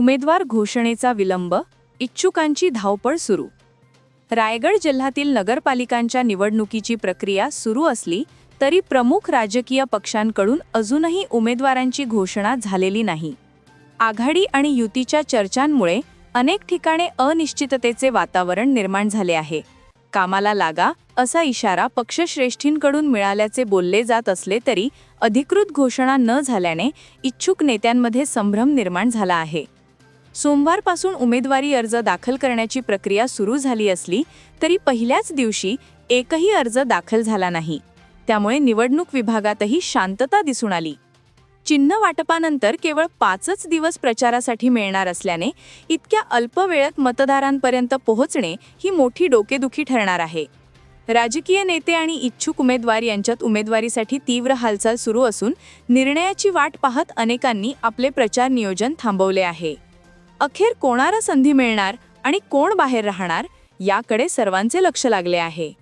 उमेदवार घोषणेचा विलंब इच्छुकांची धावपळ सुरू. रायगड जिल्ह्यातील नगरपालिकांच्या निवडणुकीची प्रक्रिया सुरू असली तरी प्रमुख राजकीय पक्षांकडून अजूनही उमेदवारांची घोषणा झालेली नाही. आघाडी आणि युतीच्या चर्चांमुळे अनेक ठिकाणी अनिश्चिततेचे वातावरण निर्माण झाले आहे. कामाला लागा असा इशारा पक्षश्रेष्ठींकडून मिळाल्याचे बोलले जात असले तरी अधिकृत घोषणा न झाल्याने इच्छुक नेत्यांमध्ये संभ्रम निर्माण झाला आहे. सोमवारपासून उमेदवारी अर्ज दाखल करण्याची प्रक्रिया सुरू झाली असली तरी पहिल्याच दिवशी एकही अर्ज दाखल झाला नाही. त्यामुळे निवडणूक विभागातही शांतता दिसून आली. चिन्ह वाटपानंतर केवळ पाचच दिवस प्रचारासाठी मिळणार असल्याने इतक्या अल्प वेळेत मतदारांपर्यंत पोहोचणे ही मोठी डोकेदुखी ठरणार आहे. राजकीय नेते आणि इच्छुक उमेदवार यांच्यात उमेदवारीसाठी तीव्र हालचाल सुरू असून निर्णयाची वाट पाहत अनेकांनी आपले प्रचार नियोजन थांबवले आहे. अखेर कोणाला संधी मिळणार आणि कोण बाहेर राहणार याकडे सर्वांचे लक्ष लागले आहे.